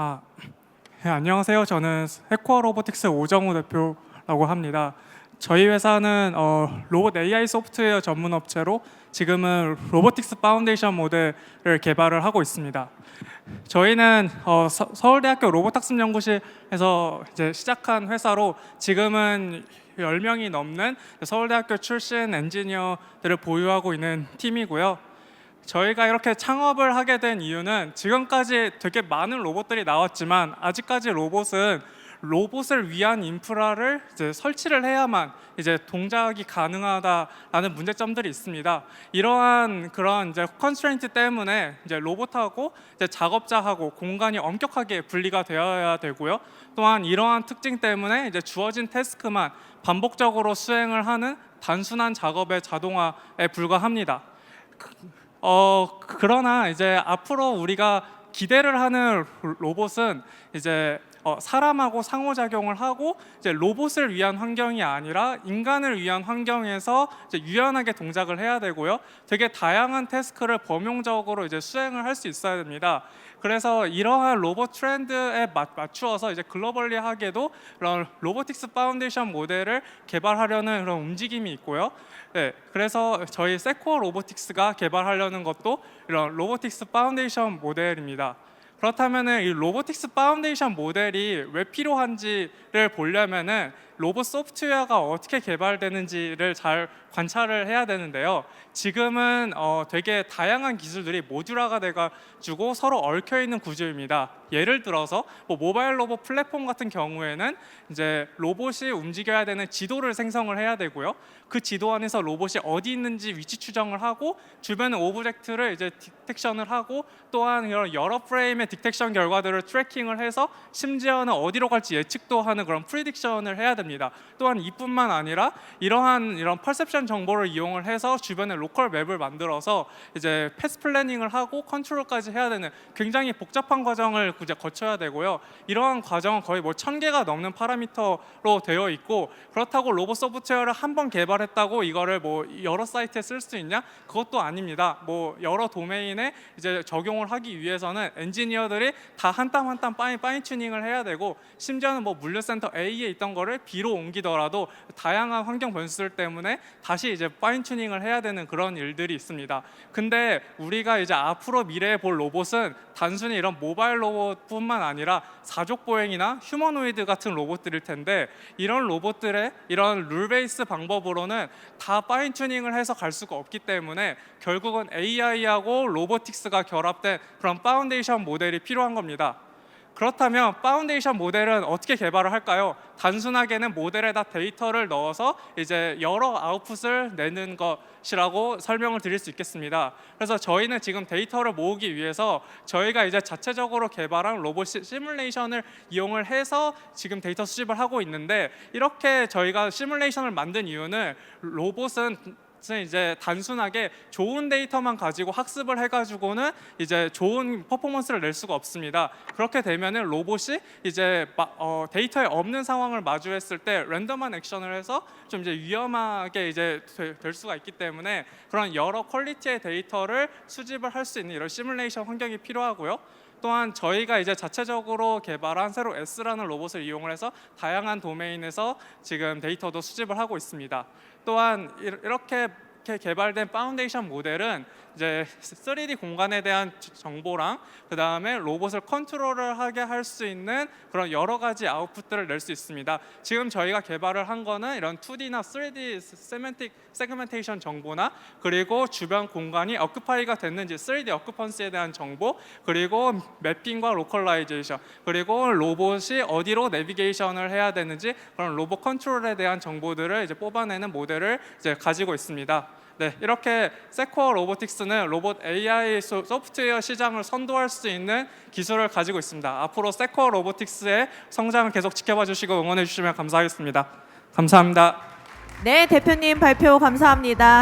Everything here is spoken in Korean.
아, 네, 안녕하세요. 저는 해코어 로보틱스 오정우 대표라고 합니다. 저희 회사는 어, 로봇 AI 소프트웨어 전문 업체로 지금은 로보틱스 파운데이션 모델을 개발을 하고 있습니다. 저희는 어, 서, 서울대학교 로봇학습연구실에서 이제 시작한 회사로 지금은 10명이 넘는 서울대학교 출신 엔지니어들을 보유하고 있는 팀이고요. 저희가 이렇게 창업을 하게 된 이유는 지금까지 되게 많은 로봇들이 나왔지만 아직까지 로봇은 로봇을 위한 인프라를 이제 설치를 해야만 이제 동작이 가능하다라는 문제점들이 있습니다. 이러한 그런 이제 컨스트레인트 때문에 이제 로봇하고 이제 작업자하고 공간이 엄격하게 분리가 되어야 되고요. 또한 이러한 특징 때문에 이제 주어진 태스크만 반복적으로 수행을 하는 단순한 작업의 자동화에 불과합니다. 어 그러나 이제 앞으로 우리가 기대를 하는 로봇은 이제 어, 사람하고 상호작용을 하고 이제 로봇을 위한 환경이 아니라 인간을 위한 환경에서 이제 유연하게 동작을 해야 되고요. 되게 다양한 태스크를 범용적으로 이제 수행을 할 수 있어야 됩니다. 그래서 이러한 로봇 트렌드에 맞, 맞추어서 이제 글로벌리하게도 그런 로보틱스 파운데이션 모델을 개발하려는 그런 움직임이 있고요. 네, 그래서 저희 세코어 로보틱스가 개발하려는 것도 이런 로보틱스 파운데이션 모델입니다. 그렇다면은 이 로보틱스 파운데이션 모델이 왜 필요한지를 보려면은 로봇 소프트웨어가 어떻게 개발되는지를 잘 관찰을 해야 되는데요. 지금은 어, 되게 다양한 기술들이 모듈화가 돼가지고 서로 얽혀 있는 구조입니다. 예를 들어서 뭐 모바일 로봇 플랫폼 같은 경우에는 이제 로봇이 움직여야 되는 지도를 생성을 해야 되고요. 그 지도 안에서 로봇이 어디 있는지 위치 추정을 하고 주변의 오브젝트를 이제 디텍션을 하고 또한 이런 여러 프레임의 디텍션 결과들을 트래킹을 해서 심지어는 어디로 갈지 예측도 하는 그런 프리딕션을 해야 됩니다. 또한 이뿐만 아니라 이러한 이런 퍼셉션 정보를 이용을 해서 주변에 로컬 맵을 만들어서 이제 패스 플래닝을 하고 컨트롤까지 해야 되는 굉장히 복잡한 과정을 이제 거쳐야 되고요. 이러한 과정은 거의 뭐 천 개가 넘는 파라미터로 되어 있고 그렇다고 로봇 소프트웨어를 한 번 개발했다고 이거를 뭐 여러 사이트에 쓸 수 있냐? 그것도 아닙니다. 뭐 여러 도메인에 이제 적용을 하기 위해서는 엔지니어들이 다 한 땀 한땀 파인, 파인 튜닝을 해야 되고 심지어는 뭐 물류센터 A에 있던 거를 B 로 옮기더라도 다양한 환경 변수들 때문에 다시 이제 파인 튜닝을 해야 되는 그런 일들이 있습니다. 근데 우리가 이제 앞으로 미래에 볼 로봇은 단순히 이런 모바일 로봇뿐만 아니라 사족 보행이나 휴머노이드 같은 로봇들일 텐데 이런 로봇들의 이런 룰 베이스 방법으로는 다 파인 튜닝을 해서 갈 수가 없기 때문에 결국은 AI하고 로보틱스가 결합된 그런 파운데이션 모델이 필요한 겁니다. 그렇다면 파운데이션 모델은 어떻게 개발을 할까요? 단순하게는 모델에다 데이터를 넣어서 이제 여러 아웃풋을 내는 것이라고 설명을 드릴 수 있겠습니다. 그래서 저희는 지금 데이터를 모으기 위해서 저희가 이제 자체적으로 개발한 로봇 시- 시뮬레이션을 이용을 해서 지금 데이터 수집을 하고 있는데 이렇게 저희가 시뮬레이션을 만든 이유는 로봇은 는 이제 단순하게 좋은 데이터만 가지고 학습을 해가지고는 이제 좋은 퍼포먼스를 낼 수가 없습니다. 그렇게 되면은 로봇이 이제 마- 어, 데이터에 없는 상황을 마주했을 때 랜덤한 액션을 해서 좀 이제 위험하게 이제 되- 될 수가 있기 때문에 그런 여러 퀄리티의 데이터를 수집을 할 수 있는 이런 시뮬레이션 환경이 필요하고요. 또한 저희가 이제 자체적으로 개발한 새로 S라는 로봇을 이용을 해서 다양한 도메인에서 지금 데이터도 수집을 하고 있습니다. 또한 이- 이렇게 이렇게 개발된 파운데이션 모델은 이제 3D 공간에 대한 지- 정보랑 그 다음에 로봇을 컨트롤을 하게 할 수 있는 그런 여러 가지 아웃풋들을 낼 수 있습니다. 지금 저희가 개발을 한 거는 이런 2D나 3D 세멘틱 세그멘테이션 정보나 그리고 주변 공간이 어쿠파이가 됐는지 3D 어쿠펀스에 대한 정보 그리고 매핑과 로컬라이제이션 그리고 로봇이 어디로 내비게이션을 해야 되는지 그런 로봇 컨트롤에 대한 정보들을 이제 뽑아내는 모델을 이제 가지고 있습니다. 네, 이렇게 세코어 로보틱스는 로봇 AI 소- 소프트웨어 시장을 선도할 수 있는 기술을 가지고 있습니다. 앞으로 세코어 로보틱스의 성장을 계속 지켜봐 주시고 응원해 주시면 감사하겠습니다. 감사합니다. 네, 대표님 발표 감사합니다.